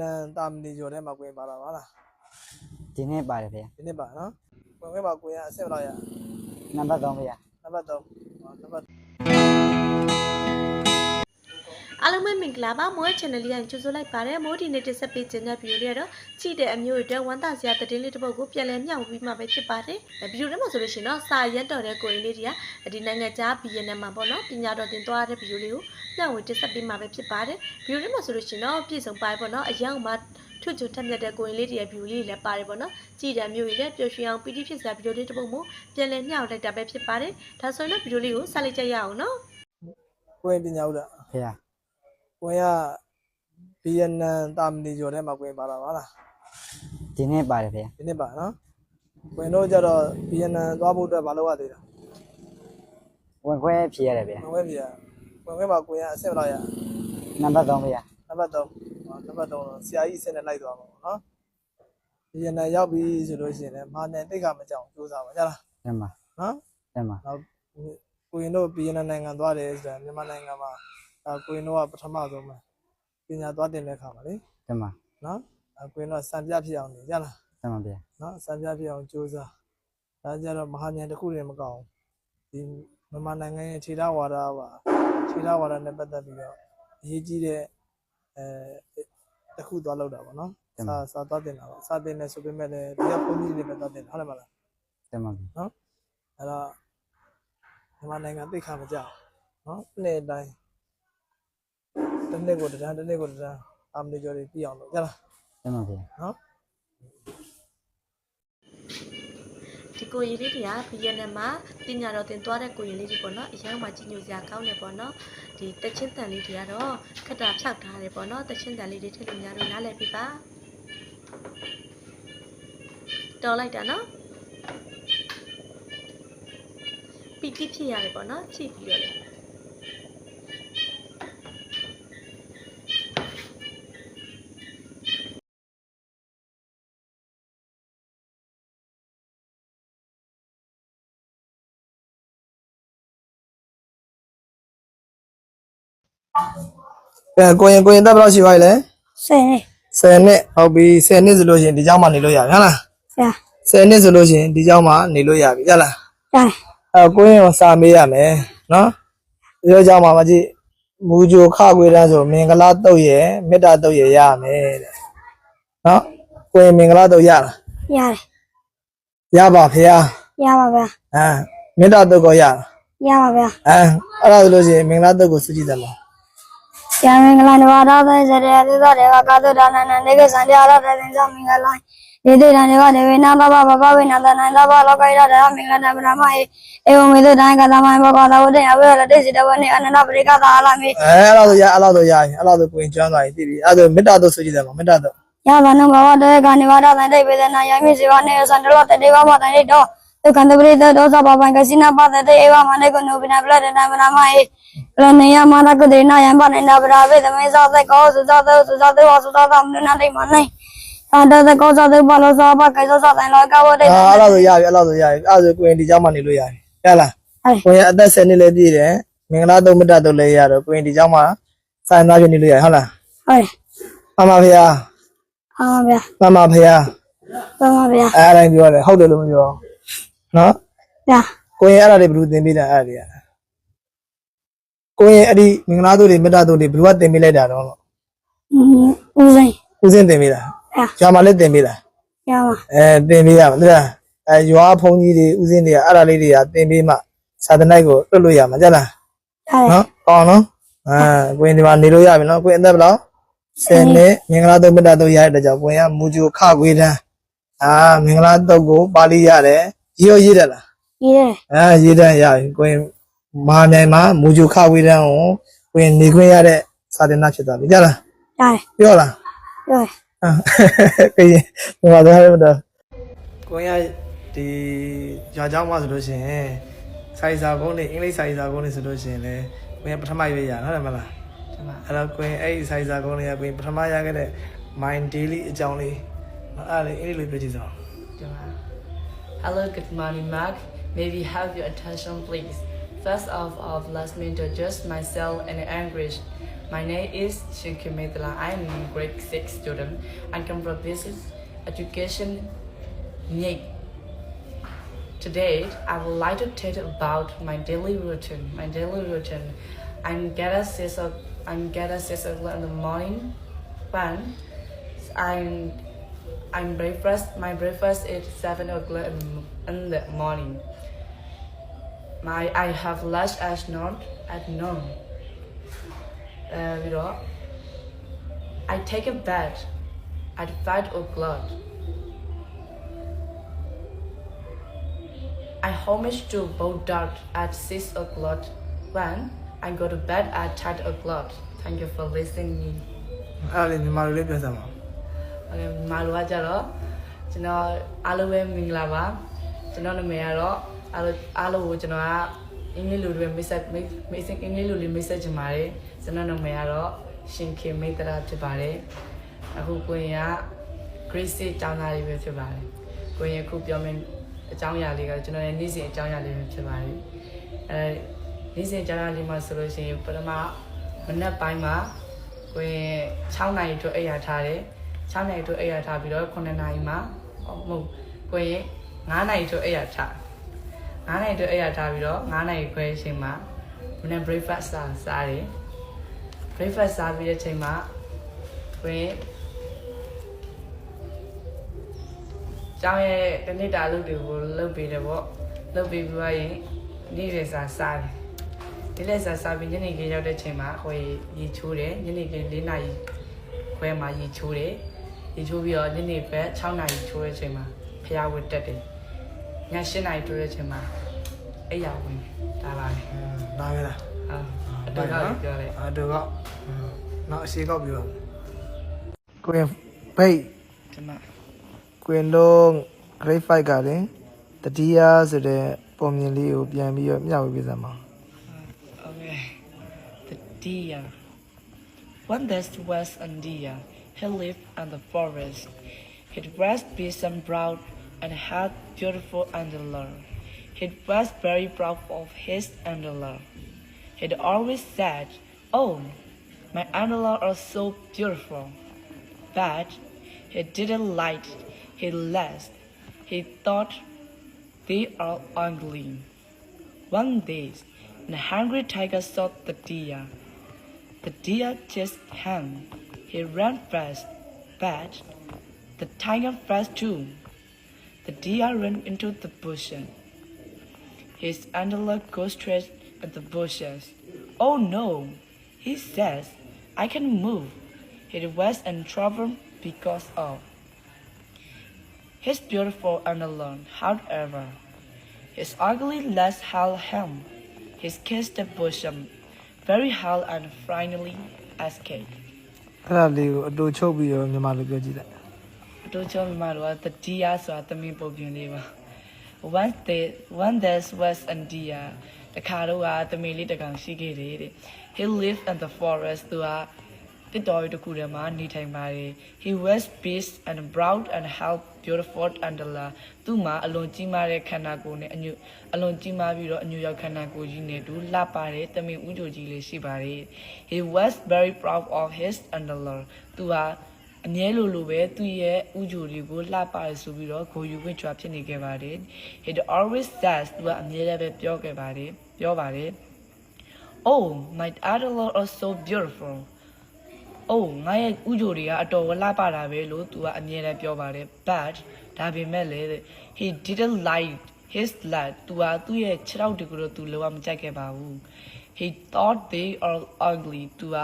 နန်တာမီကျော်ထဲမှာကိုရင်ပါတာပါလားဒီနေ့ပါတယ်ဗျာဒီနေ့ပါနော်ကိုရင်မှာကိုရင်အဆင့်ဘယ်လောက်ရနံပါတ်3ဗျာနံပါတ်3နံပါတ် အားလုံးပဲမင်္ဂလာပါမိုး channel လေးကိုကြိုဆိုလိုက်ပါတယ်မိုးဒီနေ့တက်ဆက်ပေးခြင်းတဲ့ဗီဒီယိုလေးကတော့ကြည့်တဲ့အမျိုးတွေဝမ်းသာစရာသတင်းလေးတစ်ပုဒ်ကိုပြန်လည်မျှဝေပြီးမှပဲဖြစ်ပါတယ်ဗီဒီယိုထဲမှာဆိုလို့ရှိရင်တော့စာရက်တော်တဲ့ကိုရင်လေးတွေကဒီနိုင်ငံခြား BNN မှာပေါ့နော်ပညာတော်တင်သွားတဲ့ဗီဒီယိုလေးကိုမျှဝေတက်ဆက်ပေးမှပဲဖြစ်ပါတယ်ဗီဒီယိုထဲမှာဆိုလို့ရှိရင်တော့ပြည့်စုံပါတယ်ပေါ့နော်အရောက်မှာထွတ်ချွတ်ထက်မြက်တဲ့ကိုရင်လေးတွေရဲ့ဗီဒီယိုလေးတွေလည်းပါတယ်ပေါ့နော်ကြည့်တဲ့အမျိုးတွေလည်းပျော်ရွှင်အောင်ပီတိဖြစ်စရာဗီဒီယိုလေးတစ်ပုဒ်ကိုပြန်လည်မျှဝေလိုက်တာပဲဖြစ်ပါတယ်ဒါဆိုရင်တော့ဗီဒီယိုလေးကိုဆက်လိုက်ကြရအောင်နော်ကိုရင်ပညာဦးလားဗျာ ကိုရင်ကဗီယက်နမ်တာမီကျော်ထဲမှာကိုရင်ပါတာပါလားဒီနေ့ပါတယ်ဗျာဒီနေ့ပါနော်ကိုရင်တို့ကြတော့ဗီယက်နမ်သွားဖို့အတွက်မလုပ်ရသေးတာဝင်ခွဲဖြေရတယ်ဗျာဝင်ဝဲပြဝင်ဝဲမှာကိုရင်အဆင့်ဘယ်လောက်ရနံပါတ်3ဗျာနံပါတ်3နံပါတ်3တော့ဆရာကြီးအဆင့်နဲ့လိုက်သွားမှာပေါ့နော်ဗီယက်နမ်ရောက်ပြီဆိုလို့ရှိရင်လည်းမာနယ်တိတ်ခါမကြောက်စူးစမ်းပါကြလားတင်ပါနော်တင်ပါနောက်ကိုရင်တို့ဗီယက်နမ်နိုင်ငံသွားတယ်ဆိုတာမြန်မာနိုင်ငံမှာ အဲကိုရင်တို့ကပထမဆုံးပဲပညာသွားတင်တဲ့ခါမှာလေတင်ပါနော်အဲကိုရင်တို့ကစံပြဖြစ်အောင်နေကြလားတင်ပါဗျာနော်စံပြဖြစ်အောင်ကြိုးစားဒါကြတော့မဟာဉာဏ်တစ်ခုတည်းမကောင်းဘူးဒီမြန်မာနိုင်ငံရဲ့ခြေထောက်ဝါဒပါခြေထောက်ဝါဒနဲ့ပတ်သက်ပြီးတော့အရေးကြီးတဲ့အဲတစ်ခုသွားလောက်တာပေါ့နော်စာစာသွားတင်တာပါစာတင်နေဆိုပေမဲ့လည်းဒီကဘုန်းကြီးတွေပဲသွားတင်တာဟုတ်တယ်မလားတင်ပါဗျာနော်အဲ့တော့မြန်မာနိုင်ငံသိခါမကြဘူးနော်နေ့တိုင်း တစ်နေ့ကိုတစ်တန်းတစ်နေ့ကိုတစ်တန်းအာမနီကျော်တွေပြည့်အောင်လုပ်ကြလားတင်ပါဗျာနော်ဒီကိုရီလေးတွေကဗီယက်နမ်မှာပညာတော်သင်သွားတဲ့ကိုရီလေးတွေပေါ့နော်အရင်ကမှကြီးညိုစရာကောင်းတယ်ပေါ့နော်ဒီတချင်းတန်လေးတွေကတော့ခက်တာဖြောက်ထားတယ်ပေါ့နော်တချင်းတန်လေးတွေထည့်လို့များလို့နားလည်ပြီပါတော်လိုက်တာနော်ပီတိဖြစ်ရတယ်ပေါ့နော်ကြည့်ပြီးတော့လေ အဲကိုရင်ကိုရင်တက်ဘယ်လောက်ရှိပါလဲဆယ်နဲ့10နှစ်ဟုတ်ပြီ10နှစ်ဆိုလို့ရှိရင်ဒီကျောင်းမှာနေလို့ရပြီဟုတ်လားဆရာ10နှစ်ဆိုလို့ရှိရင်ဒီကျောင်းမှာနေလို့ရပြီဟုတ်လားဆရာအဲကိုရင်ကိုစာမေးရမယ်နော်ဒီလိုကျောင်းမှာမကြည့်မူဂျိုခခွေတန်းဆိုမင်္ဂလာတုတ်ရဲ့မေတ္တာတုတ်ရဲ့ရမယ်တဲ့နော်ကိုရင်မင်္ဂလာတုတ်ရလားရတယ်ရပါဖေရပါဗျာအဲမေတ္တာတုတ်ကိုရလားရပါဗျာအဲအဲ့ဒါဆိုလို့ရှိရင်မင်္ဂလာတုတ်ကိုစုကြည့်တယ်လား ဆရာမင်္ဂလာနဝရသောစရေသစ္စာတွေကကာသုဒါနနနေကစံတရားရတဲ့သင်္ဇမင်္ဂလာဒီတိတံတွေကဒေဝနာသဘဘဘဝိနာသနန္တဘလောကိရတမင်္ဂလာဗြဟ္မဟိဧဝမေတ္တံကသမံဘောဂလဝတ္တယဝေရတိစိတဝနေအနန္တပရိကသာအလမိအဲအဲ့ဒါဆိုရအဲ့ဒါဆိုရရင်အဲ့ဒါဆိုကိုရင်ကျွမ်းသွားရင်သိပြီအဲ့ဒါဆိုမေတ္တာတုတ်စုကြည့်တယ်မလားမေတ္တာတုတ်ယသနဘဝတေကနိဝရသံတိပေဒနာယမိစေဝနေသန္တလောတတေဝမတန်တောဒုက္ခန္တပရိတဒောသဘဘံကစိနာပတတေဧဝမနေကနုပိနပလတနာမနာမဟိလနေယမ ప్రణయ మన కుదిరినాయం పన్నెండు అభిరావి తమే సాధకో సుజాత సుజాత సుజాత నాటి మన్నై సాధత కో సాధు బలో సాబ కైసో సాధన లోక వరే အဲ့ဒါဆိုရပြီအဲ့ဒါဆိုရပြီအဲ့ဒါဆိုကိုရင်ဒီကြောင်းမှနေလို့ရတယ်ဟဲ့လားဟုတ် ကိုရင်အသက်10နှစ်လည်းပြည့်တယ်မင်္ဂလာသုံးမတတ်တော့လည်းရတော့ကိုရင်ဒီကြောင်းမှစိုင်းသားပြည့်နေလို့ရတယ်ဟုတ်လား ဟဲ့မမဖေဟာအာမဗျာမမဖေဟာပါမဗျာအဲ့အတိုင်းပြောတယ်ဟုတ်တယ်လို့မပြောနော်ဗျာကိုရင်အဲ့ဒါတွေဘယ်လိုသင်ပေးတာအဲ့ဒါတွေက ကိုရင်အဲ့ဒီမင်္ဂလာတုတ်တွေမေတ္တာတုတ်တွေဘယ်လိုကသင်ပေးလိုက်တာတော့လို့ဦးစိန်ဦးစင်းသင်ပေးတာဗျာကျွာမှာလည်းသင်ပေးတာရပါအဲသင်ပေးရမှာတဲ့အဲရွာဖုန်ကြီးတွေဦးစင်းတွေကအဲ့ဒါလေးတွေကသင်ပေးမှသာသနာ့ကိုလွတ်လို့ရမှာကြလားဟုတ်နော်ကောင်းနော်အာကိုရင်ဒီမှာနေလို့ရပြီနော်ကိုရင်အသက်ဘယ်လောက်10နှစ်မင်္ဂလာတုတ်မေတ္တာတုတ်ရတဲ့ကြောင့်ကိုရင်ကမူဂျိုခခွေးတန်းအာမင်္ဂလာတုတ်ကိုပါဠိရတယ်ရေးရောရေးတယ်လားရေးတယ်အာရေးတန်းရပြီကိုရင် မာနယ်မှာမူဂျူခဝေဒန်ကိုဝင်နေခွင့်ရတဲ့စာတင်နာဖြစ်သွားပြီကြားလားကြားတယ်ပြောလားပြောတယ်အာကရင်ဒီမှာသွားရမတော့ကိုရဒီရာကြောင်းမှာဆိုလို့ရှိရင်ဆိုင်စာကုန်းနေအင်္ဂလိပ်ဆိုင်စာကုန်းနေဆိုလို့ရှိရင်လည်းကိုရပထမရွေးရဟုတ်တယ်မလားအဲ့တော့ကိုရင်အဲ့ဒီဆိုင်စာကုန်းလေးကကိုရင်ပထမရခဲ့တဲ့ mind daily အကြောင်းလေးအဲ့ဒါလေးအဲ့ဒီလိုပြောကြည့်စမ်း Hello good morning Mark maybe have your attention please First off of all, let me introduce myself in English. My name is Shinki Medla. I am a grade 6 student and come from business education. Today, I would like to tell you about my daily routine. My daily routine. I'm get at six I'm get at six o'clock in the morning. One, I'm I'm breakfast. My breakfast is seven o'clock in the morning My I have lunch at noon at noon. Uh, you know, I take a bath at five o'clock. I homage to Bodart at six o'clock. When I go to bed at ten o'clock. Thank you for listening me. အဲ့ဒါလေးမြန်မာလိုလေးပြောစမ်းပါဦး ဟုတ်ကဲ့မာလိုကကြတော့ကျွန်တော်အားလုံးပဲမင်္ဂလာပါကျွန်တော်နာမည်ကတော့ အားလုံးအားလုံးကိုကျွန်တော်ကအင်္ဂလိပ်လိုတွေမိတ်ဆက်မိတ်မိတ်ဆက်အင်္ဂလိပ်လိုလေးမိတ်ဆက်ချင်ပါတယ်ကျွန်တော်နာမည်ကတော့ရှင်ခေမိတ်တရာဖြစ်ပါတယ်အခုကိုရင်က grade 6ကျောင်းသားလေးပဲဖြစ်ပါတယ်ကိုရင်အခုပြောမယ့်အကြောင်းအရာလေးကကျွန်တော်ရဲ့နေ့စဉ်အကြောင်းအရာလေးပဲဖြစ်ပါတယ်အဲနေ့စဉ်အကြောင်းအရာလေးမှာဆိုလို့ရှိရင်ပထမမနက်ပိုင်းမှာကိုရင်6နာရီအတွက်အိပ်ရာထားတယ်6နာရီအတွက်အိပ်ရာထားပြီးတော့9နာရီမှာဟောမဟုတ်ကိုရင်9နာရီအတွက်အိပ်ရာထား 9နာရီအတွက်အိပ်ရာထားပြီးတော့9နာရီခွဲအချိန်မှာမနက် breakfast စားစားတယ် breakfast စားပြီးတဲ့အချိန်မှာကိုရင်ကျောင်းရဲ့တနစ်တာလုပ်တွေကိုလုပ်ပေးတယ်ပေါ့လုပ်ပေးပြီးသွားရင်နေ့လည်စာစားတယ်နေ့လည်စာစားပြီးညနေခင်းရောက်တဲ့ချိန်မှာဟိုရေချိုးတယ်ညနေခင်း၄နာရီခွဲမှာရေချိုးတယ်ရေချိုးပြီးတော့ညနေဘက်6နာရီချိုးတဲ့ချိန်မှာဖျားဝတ်တက်တယ် ည7နာရီချိုးတဲ့ချိန်မှာအိယာဝင်ဒါပါပဲဒါပဲလားဟာအတူတူပြောလိုက်အတူကောက်နောက်အရှိကောက်ပြောကိုရင်ဘိတ်ဒီမှာကွင်လုံး grade 5ကလည်းတတိယဆိုတဲ့ပုံမြင်လေးကိုပြန်ပြီးတော့မျှဝေပေးစမ်းပါ Okay. The deer. One day was a deer. He lived in the forest. He was big and brown and had beautiful antler. He was very proud of his antler. He always said, Oh, my antler are so beautiful. But he didn't like his last. He thought they are ugly. One day, the hungry tiger saw the deer. The deer chased him. He ran fast, but the tiger fast too. The deer ran into the bushes. His antler goes straight at the bushes. Oh no, he says, I can move. He was in trouble because of his beautiful antler. However, his ugly legs held him. He kissed the bosom very hard and finally escaped. အဲ့ဒါလေးကိုအတူချုပ်ပြီးတော့မြန်မာလိုပြောကြည့်လိုက် တို့ချောမမတို့ကတတိယဆိုတာတမင်ပုံပြင်လေးပါ one day one day was India တခါတော့ကတမင်လေးတစ်ကောင်ရှိခဲ့တယ်တဲ့ he lived in the forest သူကတစ်တော်ရီတစ်ခုထဲမှာနေထိုင်ပါတယ် he was big and broad and had beautiful antler သူ့မှာအလွန်ကြီးမားတဲ့ခန္ဓာကိုယ်နဲ့အညွအလွန်ကြီးမားပြီးတော့အညွရောက်ခန္ဓာကိုယ်ကြီးနဲ့တူလှပတဲ့တမင်ဥကြိုကြီးလေးရှိပါတယ် he was very proud of his antler သူက အမြဲလိုလိုပဲသူ့ရဲ့ဥကြိုတွေကိုလှပရဆိုပြီးတော့ဂိုယူခွင့်ကြွားဖြစ်နေခဲ့ပါတယ် he always says သူကအမြဲတမ်းပဲပြောခဲ့ပါတယ်ပြောပါတယ် oh my antler are so beautiful oh ငါရဲ့ဥကြိုတွေကအတော်လှပတာပဲလို့သူကအမြဲတမ်းပြောပါတယ် but ဒါပေမဲ့လေတဲ့ he didn't like his leg သူကသူ့ရဲ့ခြေထောက်တွေကိုတော့သူလောကမကြိုက်ခဲ့ပါဘူး he thought they are ugly သူက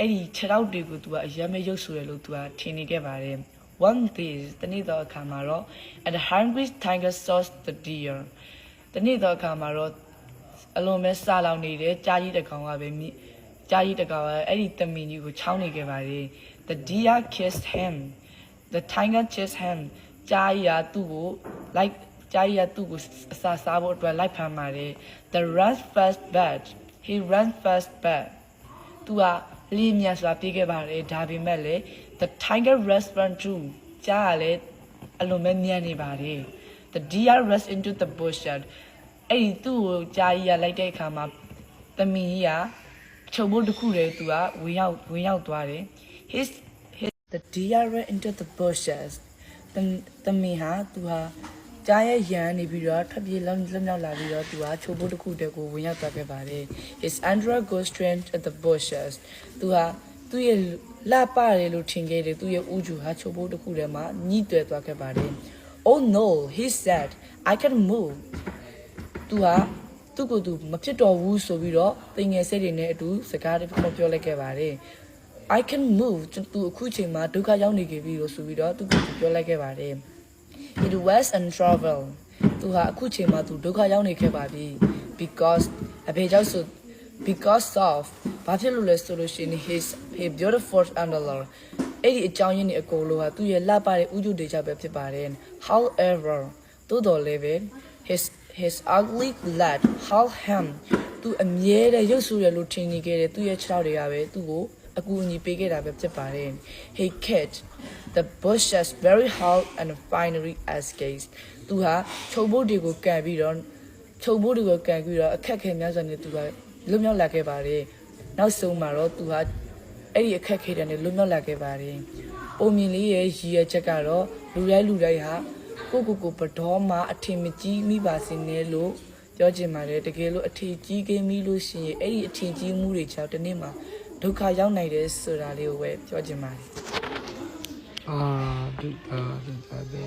အဲ့ဒီခြေထောက်တွေကိုသူကအရင်မဲ့ရုပ်ဆိုရလို့သူကထင်နေခဲ့ပါတယ် one day တနေ့တော့အခါမှာတော့ and the hungry tiger saw the deer တနေ့တော့အခါမှာတော့အလွန်ပဲစားလောင်နေတဲ့ကြားကြီးတစ်ကောင်ကပဲမြစ်ကြားကြီးတစ်ကောင်ကအဲ့ဒီတမင်ကြီးကိုချောင်းနေခဲ့ပါတယ် the deer kissed him the tiger chased him ကြားကြီးကသူ့ကို like ကြားကြီးကသူ့ကိုအစာစားဖို့အတွက်လိုက်ဖမ်းပါတယ် the run fast bad he ran fast bad သူက လေးမြတ်စွာပြေးခဲ့ပါတယ်ဒါပေမဲ့လေ the tiger restaurant too ကြားကလည်းအလွန်ပဲမြန်နေပါတယ် the deer rushed into the bush အဲ့ဒီသူ့ကိုကြားကြီးကလိုက်တဲ့အခါမှာသမီးကြီးကချုပ်ဖို့တစ်ခုတည်းသူကဝင်ရောက်ဝင်ရောက်သွားတယ် his his the deer ran into the bushes တမင်ဟာသူဟာ ကြားရဲ့ရန်နေပြီးတော့ထပ်ပြေးလောက်လောက်မြောက်လာပြီးတော့သူကချုပ်ဖို့တစ်ခုတည်းကိုဝင်ရောက်သွားခဲ့ပါတယ် his andra goes straight at the bushes သူဟာသူ့ရဲ့လှပတယ်လို့ထင်ခဲ့တယ်သူ့ရဲ့ဥဂျူဟာချုပ်ဖို့တစ်ခုတည်းမှာညှိတွယ်သွားခဲ့ပါတယ် oh no he said i can move သူဟာသူ့ကိုယ်သူမဖြစ်တော့ဘူးဆိုပြီးတော့တင်ငယ်စိတ်တွေနဲ့အတူစကားတွေပြောပြောလိုက်ခဲ့ပါတယ် I can move သူအခုချိန်မှာဒုက္ခရောက်နေခဲ့ပြီလို့ဆိုပြီးတော့သူကပြောလိုက်ခဲ့ပါတယ် It was and travel သူဟာအခုချိန်မှာသူဒုက္ခရောက်နေခဲ့ပါပြီ because အဖေကြောင့်ဆို because of ဘာဖြစ်လို့လဲဆိုလို့ရှိရင် his his beautiful underler အဲ့ဒီအကြောင်းရင်းတွေအကုန်လုံးဟာသူ့ရဲ့လှပတဲ့ဥကျုတွေကြောင့်ပဲဖြစ်ပါတယ် however သို့တော်လည်းပဲ his his ugly lad how him သူအမြဲတမ်းရုပ်ဆူရလို့ထင်နေခဲ့တဲ့သူ့ရဲ့ခြေထောက်တွေကပဲသူ့ကို အကူအညီပေးခဲ့တာပဲဖြစ်ပါတယ် he cat the bushes very hard and finally escaped သူဟာချုပ်ဖို့တွေကိုကန်ပြီးတော့ချုပ်ဖို့တွေကိုကန်ပြီးတော့အခက်ခဲများစွာနဲ့သူကလွတ်မြောက်လာခဲ့ပါတယ်နောက်ဆုံးမှာတော့သူဟာအဲ့ဒီအခက်ခဲတဲ့နဲ့လွတ်မြောက်လာခဲ့ပါတယ်ပုံမြင်လေးရဲ့ရည်ရချက်ကတော့လူတိုင်းလူတိုင်းဟာကိုကိုကိုပတော်မှာအထင်မကြီးမိပါစေနဲ့လို့ပြောချင်ပါတယ်တကယ်လို့အထင်ကြီးခဲ့မိလို့ရှိရင်အဲ့ဒီအထင်ကြီးမှုတွေကြောင့်ဒီနေ့မှာ ဒုက္ခရောက်နိုင်တယ်ဆိုတာလေးကိုပဲပြောချင်ပါတယ်အာဒုတာဒုတာဒု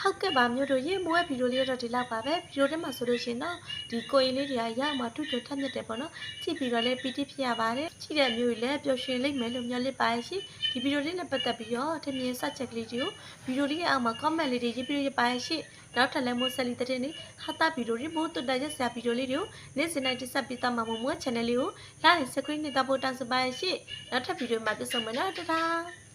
ဟုတ်ကဲ့ပါမျိုးတို့ရေမိုးရဲ့ဗီဒီယိုလေးတော့ဒီလောက်ပါပဲဗီဒီယိုထဲမှာဆိုလို့ရှိရင်တော့ဒီကိုရင်လေးတွေကရအောင်မှတူတူထက်မြက်တယ်ပေါ့နော်ကြည့်ပြီးတော့လည်းပီတိဖြစ်ရပါတယ်ကြည့်တဲ့မျိုးကြီးလည်းပျော်ရွှင်လိမ့်မယ်လို့မျှော်လင့်ပါရဲ့ရှင်ဒီဗီဒီယိုလေးနဲ့ပတ်သက်ပြီးတော့ထင်မြင်စချက်ကလေးတွေကိုဗီဒီယိုလေးရဲ့အောက်မှာ comment လေးတွေရေးပြီးရပါရဲ့ရှင် နောက်ထပ်လည်းမိုးဆက်လီတဲ့နေဟာတာဗီဒီယိုတွေမိုးတူတက်ရက်ဆရာဗီဒီယိုလေးတွေကိုနေ့စဉ်တိုင်းတင်ဆက်ပေးသွားမှာမို့မိုး channel လေးကို like subscribe နဲ့တပ်ဖို့တောင်းဆိုပါရဲ့ရှင်နောက်ထပ်ဗီဒီယိုမှာပြန်ဆုံမယ်နော်တဒါ